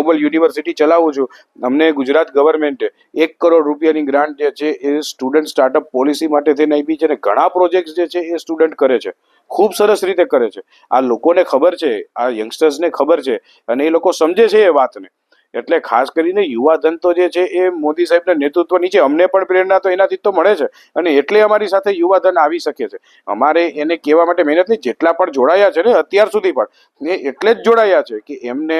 Nobel university ચલાવું છું. અમને ગુજરાત ગવર્મેન્ટે એક કરોડ રૂપિયાની ગ્રાન્ટ જે છે, એ સ્ટુડન્ટ સ્ટાર્ટઅપ પોલિસી માટે થઈને આપી છે અને ઘણા પ્રોજેક્ટ્સ જે છે, એ સ્ટુડન્ટ કરે છે. ખૂબ સરસ રીતે કરે છે. આ લોકોને ખબર છે, આ યંગસ્ટર્સને ખબર છે અને એ લોકો સમજે છે એ વાતને. એટલે ખાસ કરીને યુવા તો જે છે, એ મોદી સાહેબના નેતૃત્વ નીચે અમને પણ પ્રેરણા તો એનાથી તો મળે છે અને એટલે અમારી સાથે યુવા ધન આવી શકે છે. અમારે એને કહેવા માટે મહેનત નહીં જેટલા પણ જોડાયા છે ને અત્યાર સુધી પણ, એ એટલે જ જોડાયા છે કે એમને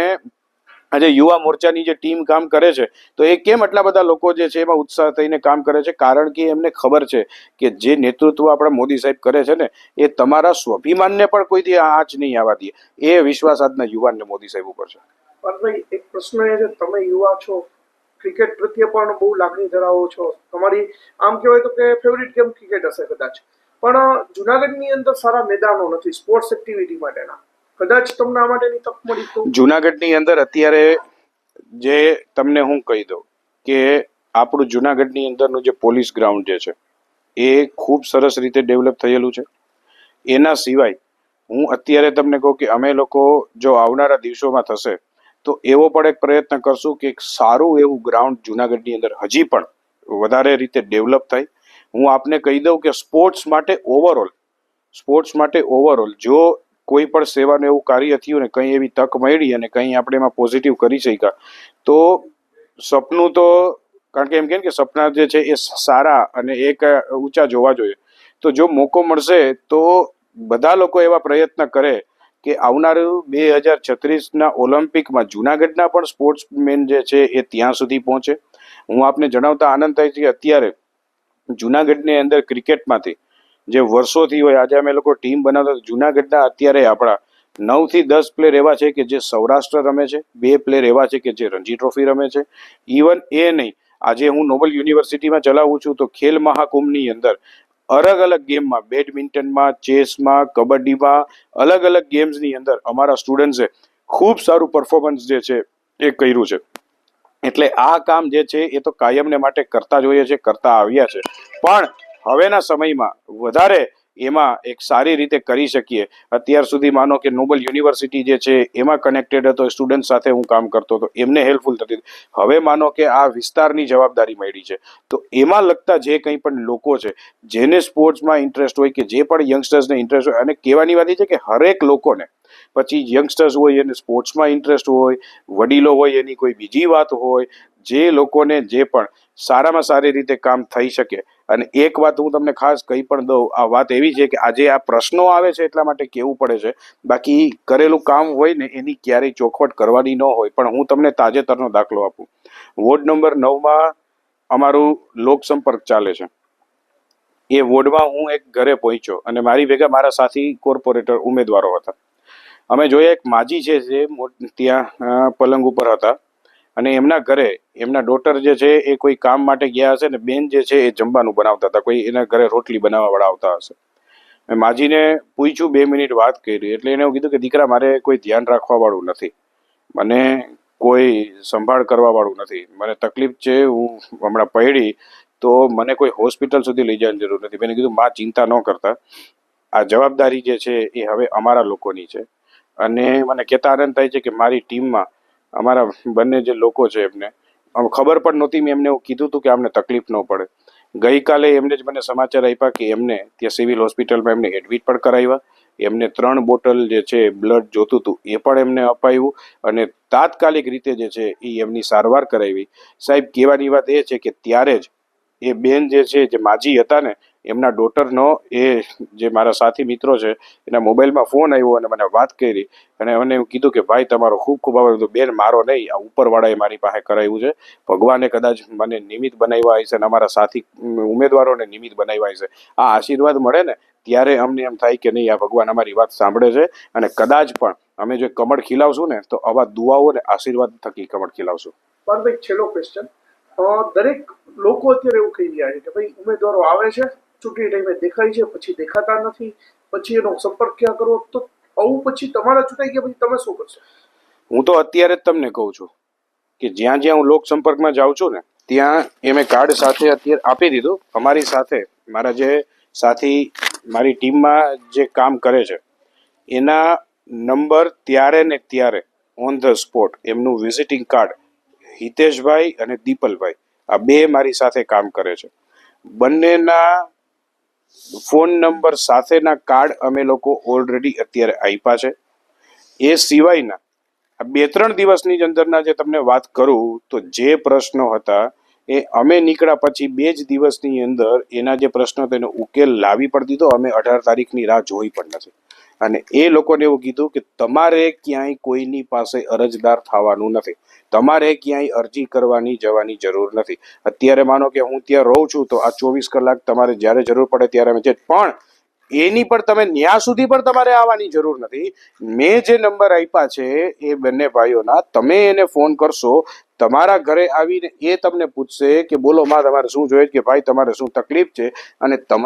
આજે યુવા મોરચાની જે ટીમ કામ કરે છે, તો એ કેમ આટલા બધા લોકો જે છે એમાં ઉત્સાહ થઈને કામ કરે છે? કારણ કે એમને ખબર છે કે જે નેતૃત્વ આપણા મોદી સાહેબ કરે છે ને, એ તમારા સ્વાભિમાનને પણ કોઈથી આંચ નહીં આવવા દે. એ વિશ્વાસ આજના યુવાનને મોદી સાહેબ ઉપર છે. પાર્થભાઈ એક પ્રશ્ન એ છે, તમે યુવા છો, ક્રિકેટ પ્રત્યે પણ બહુ લાગણી ધરાવો છો. તમારી આમ કહેવાય તો કે ફેવરિટ ગેમ ક્રિકેટ હશે કદાચ. પણ જુનાગઢની અંદર સારા મેદાનો નથી સ્પોર્ટ્સ એક્ટિવિટી માટેના. કદાચ તમને આ માટેની તક મળી તો? જુનાગઢની અંદર અત્યારે જે તમને હું કહી દઉં કે આપણું જુનાગઢની અંદરનું જે પોલીસ ગ્રાઉન્ડ જે છે, એ ખૂબ સરસ રીતે ડેવલપ થયેલું છે. એના સિવાય હું અત્યારે તમને કહું કે અમે લોકો જો આવનારા દિવસોમાં થશે, તો એવો પણ એક પ્રયત્ન કરશું કે એક સારું એવું ગ્રાઉન્ડ જુનાગઢની અંદર હજી પણ વધારે રીતે ડેવલપ થાય. હું આપને કહી દઉં કે સ્પોર્ટ્સ માટે ઓવરઓલ, સ્પોર્ટ્સ માટે ઓવરઓલ, જો કોઈ પણ સેવાનું એવું કાર્ય થયું ને કંઈ એવી તક મળી અને કંઈ આપણે એમાં પોઝિટિવ કરી શક્યા. તો સપનું તો, કારણ કે એમ કે સપના જે છે એ સારા અને એક ઊંચા જોવા જોઈએ. તો જો મોકો મળશે તો બધા લોકો એવા પ્રયત્ન કરે કે આવનારું બે હજાર છત્રીસના ઓલિમ્પિકમાં જુનાગઢના પણ સ્પોર્ટ્સમેન જે છે એ ત્યાં સુધી પહોંચે. હું આપને જણાવતા આનંદ થાય છે કે અત્યારે જુનાગઢની અંદર ક્રિકેટમાંથી જે વર્ષોથી હોય, આજે અમે લોકો ટીમ બનાવતા જુનાગઢના અત્યારે આપણા નવથી દસ પ્લેયર એવા છે કે જે સૌરાષ્ટ્ર રમે છે, બે પ્લેયર એવા છે કે જે રણજી ટ્રોફી રમે છે. ઇવન એ નહીં, આજે હું નોબલ યુનિવર્સિટીમાં ચલાવું છું તો ખેલ મહાકુંભની અંદર અલગ અલગ ગેમમાં, બેડમિન્ટનમાં, ચેસમાં, કબડ્ડીમાં, અલગ અલગ ગેમ્સની અંદર અમારા સ્ટુડન્ટ્સે ખૂબ સારું પરફોર્મન્સ જે છે એ કર્યું છે. એટલે આ કામ જે છે એ તો કાયમને માટે કરતા જોઈએ છે કરતા આવ્યા છે. પણ હવેના સમયમાં વધારે એમાં એક સારી રીતે કરી શકીએ. અત્યાર સુધી માનો કે નોબલ યુનિવર્સિટી જે છે, એમાં કનેક્ટેડ હતો સ્ટુડન્ટ સાથે હું કામ કરતો હતો, એમને હેલ્પફુલ થતી હવે માનો કે આ વિસ્તારની જવાબદારી મળી છે. તો એમાં લગતા જે કંઈ પણ લોકો છે, જેને સ્પોર્ટ્સમાં ઇન્ટરેસ્ટ હોય કે જે પણ યંગસ્ટર્સને ઇન્ટરેસ્ટ હોય, અને કહેવાની વાત એ છે કે હરેક લોકોને પછી યંગસ્ટર્સ હોય, એને સ્પોર્ટ્સમાં ઇન્ટરેસ્ટ હોય, વડીલો હોય, એની કોઈ બીજી વાત હોય, જે લોકોને જે પણ સારામાં સારી રીતે કામ થઈ શકે. અને એક વાત હું તમને ખાસ કહી પણ દઉં, આ વાત એવી છે કે આજે આ પ્રશ્નો આવે છે એટલા માટે કેવું પડે છે, બાકી કરેલું કામ હોય ને એની ક્યારેય ચોખવટ કરવાની ન હોય. પણ હું તમને તાજેતરનો દાખલો આપું. વોર્ડ નંબર નવમાં અમારું લોકસંપર્ક ચાલે છે. એ વોર્ડમાં હું એક ઘરે પહોંચ્યો અને મારી ભેગા મારા સાથી કોર્પોરેટર ઉમેદવારો હતા. અમે જોયા એક માજી છે જે ત્યાં પલંગ ઉપર હતા. અને એમના ઘરે, એમના ડોટર જે છે એ કોઈ કામ માટે ગયા હશે ને બેન જે છે એ જમવાનું બનાવતા હતા. કોઈ એના ઘરે રોટલી બનાવવા વાળા આવતા હશે. મેં માજીને પૂછ્યું બે મિનિટ વાત કરી એટલે એને કીધું કે, દીકરા, મારે કોઈ ધ્યાન રાખવા વાળું નથી. મને કોઈ સંભાળ કરવા વાળું નથી. મને તકલીફ છે, હું હમણાં પૈડી તો મને કોઈ હોસ્પિટલ સુધી લઈ જવાની જરૂર નથી. મેં કીધું, માં, ચિંતા ન કરતા. આ જવાબદારી જે છે એ હવે અમારા લોકોની છે. અને મને કહેતા આનંદ થાય છે કે મારી ટીમમાં અમારા બંને જે લોકો છે એમને ખબર પણ નહોતી મેં એમને એવું કીધું હતું કે આમને તકલીફ ન પડે. ગઈકાલે એમને જ મને સમાચાર આપ્યા કે એમને ત્યાં સિવિલ હોસ્પિટલમાં એમને એડમિટ પણ કરાવ્યા. એમને ત્રણ બોટલ જે છે બ્લડ જોતું હતું એ પણ એમને અપાયું અને તાત્કાલિક રીતે જે છે એ એમની સારવાર કરાવી. સાહેબ, કહેવાની વાત એ છે કે ત્યારે જ એ બેન જે છે જે માજી હતા ને એમના ડોટરનો એ જે મારા સાથી મિત્રો છે, એના મોબાઈલમાં ફોન આવ્યો અને મને વાત કરી અને મને એવું કીધું કે, ભાઈ, તમારો ખૂબ ખૂબ આભાર. બેન, મારો નહીં, આ ઉપરવાળાએ મારી પાસે કરાવ્યું છે. ભગવાને કદાચ મને નિમિત્ત બનાવ્યા હશે અને અમારા સાથી ઉમેદવારોને નિમિત્ત બનાવ્યા હશે. આ આશીર્વાદ મળે ને, ત્યારે અમને એમ થાય કે નહીં, આ ભગવાન અમારી વાત સાંભળે છે અને કદાચ પણ અમે જો કમળ ખીલાવશું ને, તો આવા દુઆઓ અને આશીર્વાદ થકી કમળ ખીલાવશું. પાર્થભાઈ છેલ્લો ક્વેશ્ચન દરેક લોકો અત્યારે એવું કહી રહ્યા છે કે, ભાઈ, ઉમેદવારો આવે છે ચૂંટણી ટાઈમે દેખાય છે, પછી દેખાતા નથી, પછી એનો સંપર્ક ક્યાં કરવો? તો આવું પછી તમારા ચૂંટાઈ ગયા પછી તમે શું કરશો? હું તો અત્યારે જ તમને કહું છું કે જ્યાં જ્યાં હું લોક સંપર્કમાં જાઉં છું ને, ત્યાં એ મેં કાર્ડ સાથે અત્યારે આપી દીધું. અમારી સાથે, મારા જે સાથી, મારી ટીમમાં જે કામ કરે છે, એના નંબર ત્યારે ને ત્યારે ઓન ધ સ્પોટ એમનું વિઝિટિંગ કાર્ડ હિતેશભાઈ અને દીપલભાઈ, આ બે મારી સાથે કામ કરે છે. બંનેના ફોન નંબર સાથેના કાર્ડ અમે લોકો ઓલરેડી અત્યારે આપ્યા છે. એ સિવાયના આ બે ત્રણ દિવસની અંદરના જે તમને વાત કરું, તો જે પ્રશ્નો હતા એ અમે નીકળ્યા પછી બે જ દિવસની અંદર એના જે પ્રશ્નો તેનો ઉકેલ લાવી પણ દીધો અમે અઢાર તારીખની રાહ જોઈ પણ નથી. અને એ લોકોને એવું કીધું કે તમારે ક્યાંય કોઈની પાસે અરજદાર થવાનું નથી. તમારે ક્યાંય અરજી કરવાની જવાની જરૂર નથી. અત્યારે માનો કે હું ત્યાં રહું છું તો આ ચોવીસ કલાક તમારે જ્યારે જરૂર પડે ત્યારે અમે છે પણ એની પર તમે ન્યા સુધી પણ તમારે આવવાની જરૂર નથી. મેં જે નંબર આપ્યા છે એ બંને ભાઈઓના, તમે એને ફોન કરશો, તમારા ઘરે આવીને એ તમને પૂછશે કે બોલો, માં, તમારે શું જોઈએ કે, ભાઈ, તમારે શું તકલીફ છે? અને તમારે